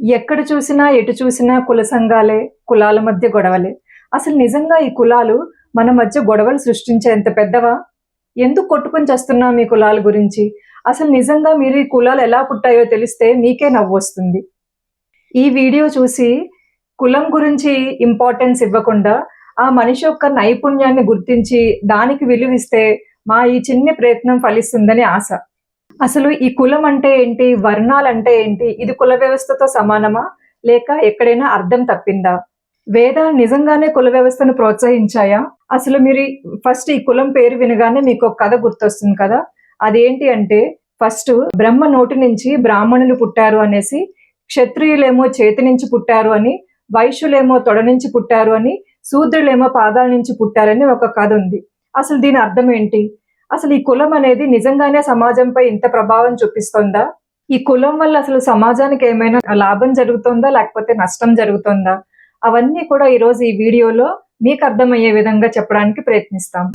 ఎక్కడ చూసినా ఎటు చూసినా కుల సంఘాలే కులాల మధ్య గొడవలే. అసలు నిజంగా ఈ కులాలు మన మధ్య గొడవలు సృష్టించేంత పెద్దవా? ఎందుకు కొట్టుకొని చేస్తున్నాం మీ కులాల గురించి? అసలు నిజంగా మీరు ఈ కులాలు ఎలా పుట్టాయో తెలిస్తే మీకే నవ్వు వస్తుంది. ఈ వీడియో చూసి కులం గురించి ఇంపార్టెన్స్ ఇవ్వకుండా ఆ మనిషి యొక్క నైపుణ్యాన్ని గుర్తించి దానికి విలువిస్తే మా ఈ చిన్న ప్రయత్నం ఫలిస్తుందని ఆశ. అసలు ఈ కులం అంటే ఏంటి? వర్ణాలు అంటే ఏంటి? ఇది కుల వ్యవస్థతో సమానమా? లేక ఎక్కడైనా అర్థం తప్పిందా? వేదాలు నిజంగానే కుల వ్యవస్థను ప్రోత్సహించాయా? అసలు మీరు ఫస్ట్ ఈ కులం పేరు వినగానే మీకు ఒక కథ గుర్తొస్తుంది కదా? అదేంటి అంటే ఫస్ట్ బ్రహ్మ నోటి నుంచి బ్రాహ్మణులు పుట్టారు అనేసి క్షత్రియులేమో చేతి నుంచి పుట్టారు అని వైశ్యులేమో తొడ నుంచి పుట్టారు అని శూద్రులేమో పాదాల నుంచి పుట్టారని ఒక కథ ఉంది. అసలు దీని అర్థం ఏంటి? అసలు ఈ కులం అనేది నిజంగానే సమాజంపై ఇంత ప్రభావం చూపిస్తోందా? ఈ కులం వల్ల అసలు సమాజానికి ఏమైనా లాభం జరుగుతుందా? లేకపోతే నష్టం జరుగుతుందా? అవన్నీ కూడా ఈరోజు ఈ వీడియోలో మీకు అర్థమయ్యే విధంగా చెప్పడానికి ప్రయత్నిస్తాం.